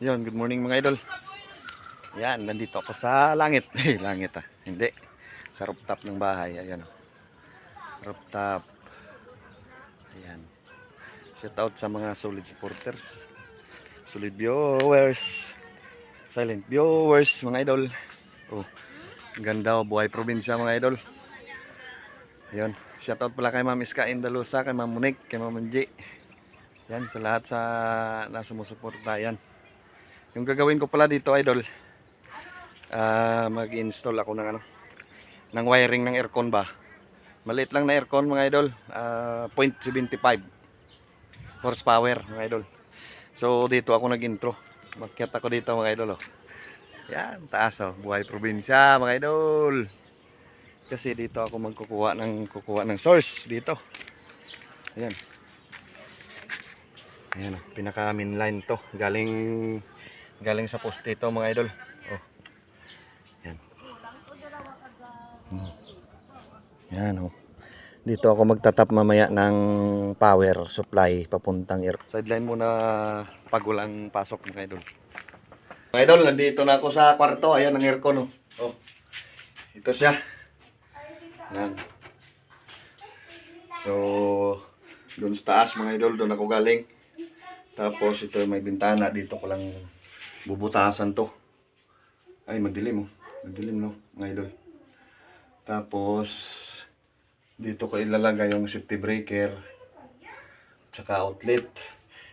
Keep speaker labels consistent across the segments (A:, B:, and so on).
A: Yon, good morning mga idol. Yan, nandito ako sa langit. Eh, langit ah. Hindi. Sa rooftop ng bahay. Ayan. Rooftop. Ayan. Shout out sa mga solid supporters. Solid viewers. Silent viewers, mga idol. Oh, ganda oh, buhay probinsya mga idol. Ayun. Shout out pala kay Ma'am Iska Indalusa, kay Ma'am Monique, kay Ma'am Angie. Yan, sa lahat sa na sumusuporta. Yan. Yung gagawin ko pala dito, idol, ah mag-install ako ng ano, ng wiring ng aircon ba. Maliit lang na aircon mga idol, ah 0.75 horsepower mga idol. So dito ako nag-intro. Makyat ako dito mga idol oh. Yan, taas oh, buhay probinsya mga idol. Kasi dito ako magkukuha ng kukuha ng source dito. Ayan. Ayan oh, pinaka main line to. Galing galing sa poste ito mga idol. Oh. Yan. Hmm. Yan oh. Dito ako magtatap mamaya ng power supply papuntang air. Sideline muna pag walang pasok mga idol. Mga idol, nandito na ako sa kwarto. Ayan ang aircon oh. oh. Ito siya. Yan. So, doon sa taas mga idol, doon ako galing. Tapos ito may bintana dito ko lang bubutasan to. Ay, magdilim oh. Magdilim no, mga idol. Tapos dito ko ilalagay yung safety breaker tsaka outlet.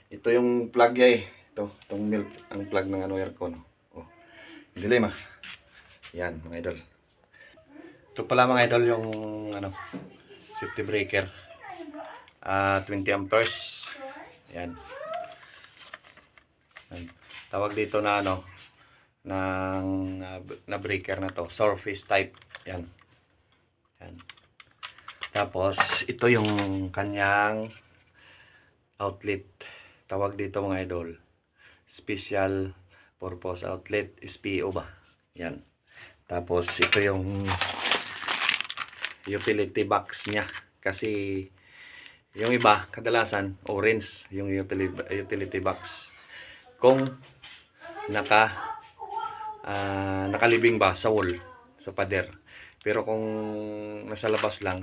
A: Ito yung plug ya eh. Ito, itong milk, ang plug ng ano aircon. Oh. Dilim ah. Yan, mga idol. Ito pala mga idol yung ano, safety breaker. Ah, 20 amperes. Yan. Tawag dito na ano ng ah, na breaker na to, surface type. Yan. Yan. Tapos ito yung kanyang outlet. Tawag dito mga idol. Special purpose outlet, SPO ba? Yan. Tapos ito yung utility box niya kasi yung iba kadalasan orange yung utility, utility box kung naka ah, nakalibing ba sa wall sa pader. Pero kung nasa labas lang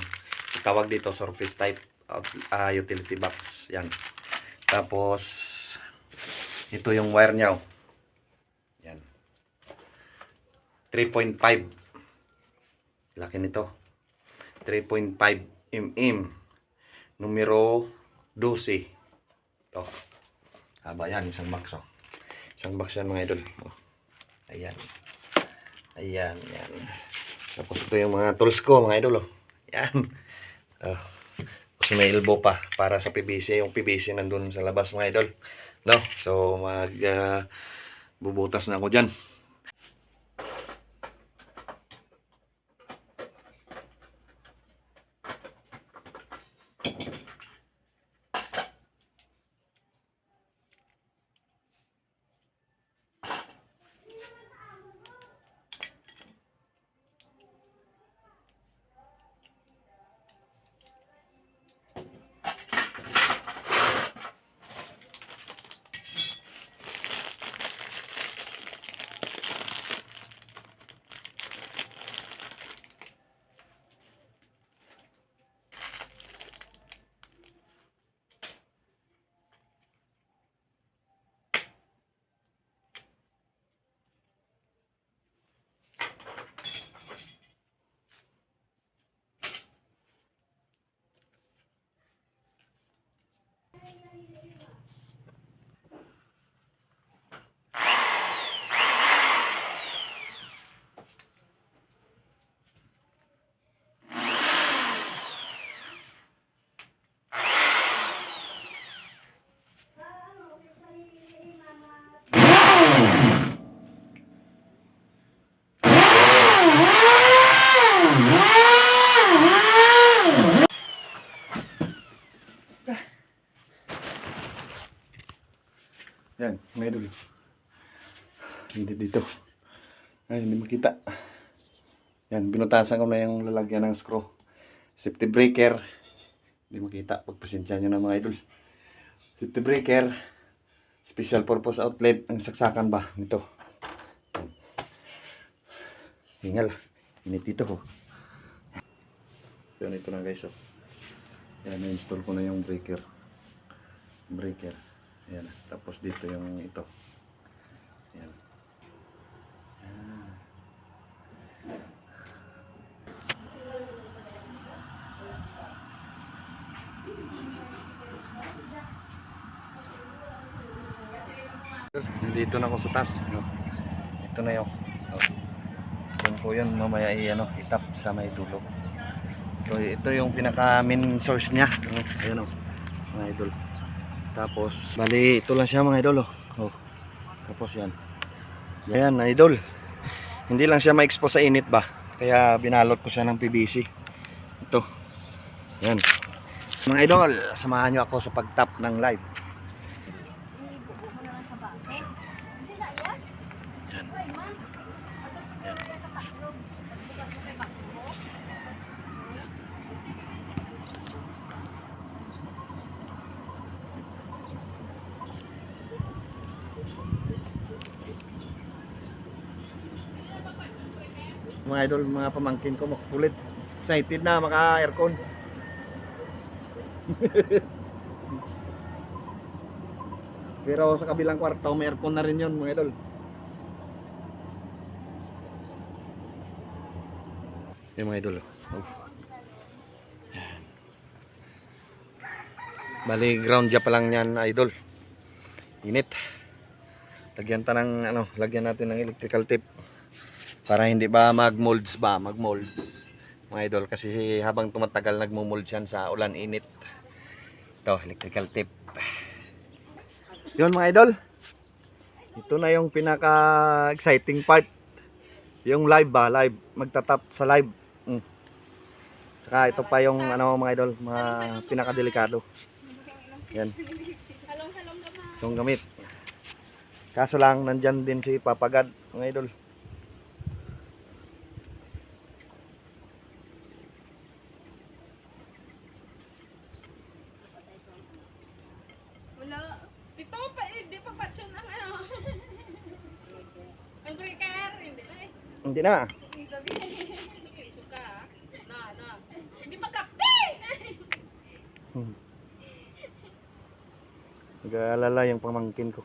A: tawag dito surface type out, ah, utility box. Yan. Tapos ito yung wire niya oh. yan. 3.5 laki nito. 3.5 mm numero 12 ito. Haba yan isang box oh. Isang box yan mga idol. Oh. ayan. Ayan yan tapos ito yung mga tools ko mga idol oh. yan oh. tapos may elbow pa para sa PVC yung PVC nandun sa labas mga idol. No? So mag ah, bubutas na ako dyan Yan, may idol. Hindi dito. Ay, hindi makita. Yan, binutasan ko na yung lalagyan ng screw. Safety breaker. Hindi makita. Pagpasensya nyo na mga idol. Safety breaker. special purpose outlet ang saksakan ba nito. Hingal. Init dito ko. Yan ito na guys. Oh. Yan, na-install ko na yung breaker. Breaker. Ayan. Tapos dito yung ito. Ayan. Nandito na ako sa taas. Ito na oh. Yung po yun, mamaya i, ano, itap sa may dulo. Ito, ito yung pinaka main source niya. Ayan o, mga idol. Tapos, bali, ito lang siya mga idol. Oh. Oh. Tapos yan. Yan, idol. Hindi lang siya ma-expose sa init ba? Kaya binalot ko siya ng PVC. Ito. Yan. Mga idol, samahan nyo ako sa pag-tap ng live. Yan. Yan. Mga idol, mga pamangkin ko makukulit. Excited na maka-aircon. Pero sa kabilang kwarto, may aircon na rin yun mga idol. Yung mga idol. Oh. Bali, ground dya pa lang yan, idol. Init. Lagyan ta ng, ano, lagyan natin ng electrical tape. Para hindi ba mag-molds ba? Mag-molds. Mga idol, kasi habang tumatagal nagmo-molds yan sa ulan init. Ito, electrical tape. Yun mga idol. Ito na yung pinaka-exciting part. Yung live ba? Live. Magtatap sa live. Mm. Saka ito pa yung ano mga idol, mga pinaka-delikado. Yan. Yung gamit. Kaso lang, nandyan din si Papagad, mga idol.
B: Wala. Ito pa eh, di pa pa ang ano. Ang breaker, hindi na eh.
A: Hindi na.
B: Sabi, sige, suka. Na, na. Hindi makapte!
A: Nag-aalala yung pamangkin ko.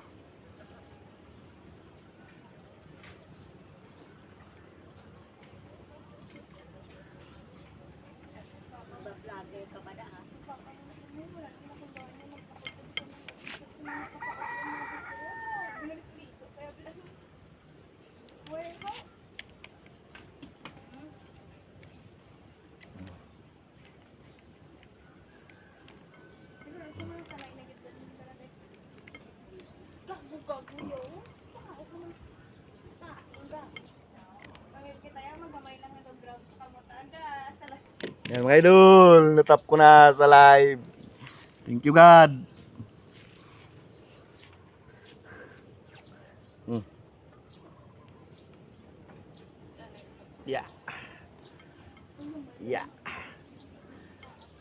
A: Yan mga idol, natap ko na sa live. Thank you God. Hmm. Yeah. Yeah.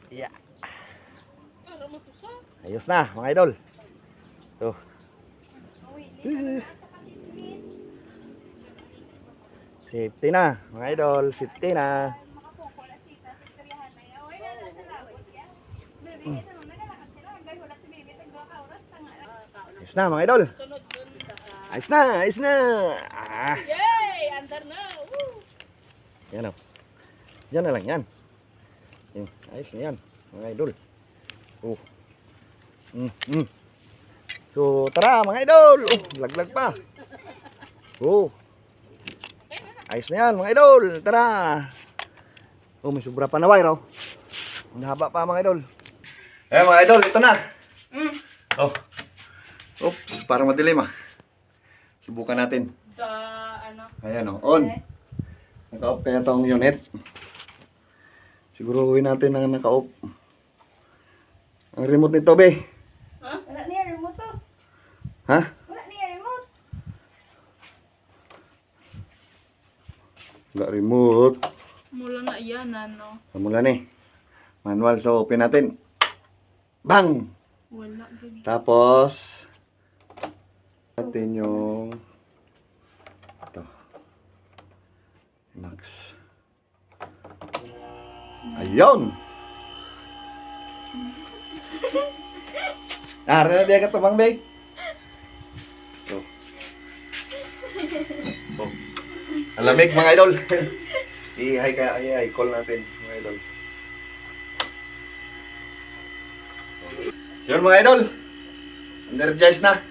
A: Yeah. Ayos na mga idol. So. Safety na mga idol, safety na. Ayos na mga idol. Ayos na, ayos na. Ah,
B: Yay! Andar na! Woo!
A: yan o. Yan na lang yan. Yan, ayos na yan mga idol. Oh. Mm, mm. So tara mga idol. Oh, laglag pa. Oh. Ayos na yan mga idol. Tara. Oh, may sobra pa na wire oh. Ang haba pa mga idol. Eh mga idol, ito na.
B: Mm.
A: Oh. Oops, parang madilim ah. Subukan natin.
B: The, ano?
A: Ayan oh, on. Naka-off kaya tong unit. Siguruhin natin na naka-off. Ang remote nito, be.
B: Ha?
C: Wala niya remote to.
A: Ha?
C: Wala niya remote.
A: Wala remote.
B: Mula na yan, ano?
A: Samula ni. Manual, so open natin. Bang!
B: Wala. Good.
A: Tapos, Natin yung ito. Max. Ayun! Rin na ka tumang bay. Ang lamig mga idol. I-hi ka, i-hi call natin mga idol. Yun mga idol. Energized na.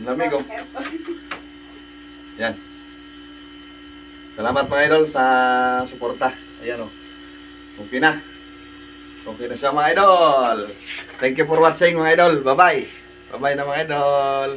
A: Ang lamig oh. Yan. Salamat mga idol sa suporta. Ayan oh. Okay na. Okay na siya mga idol. Thank you for watching mga idol. Bye-bye. Bye-bye na mga idol.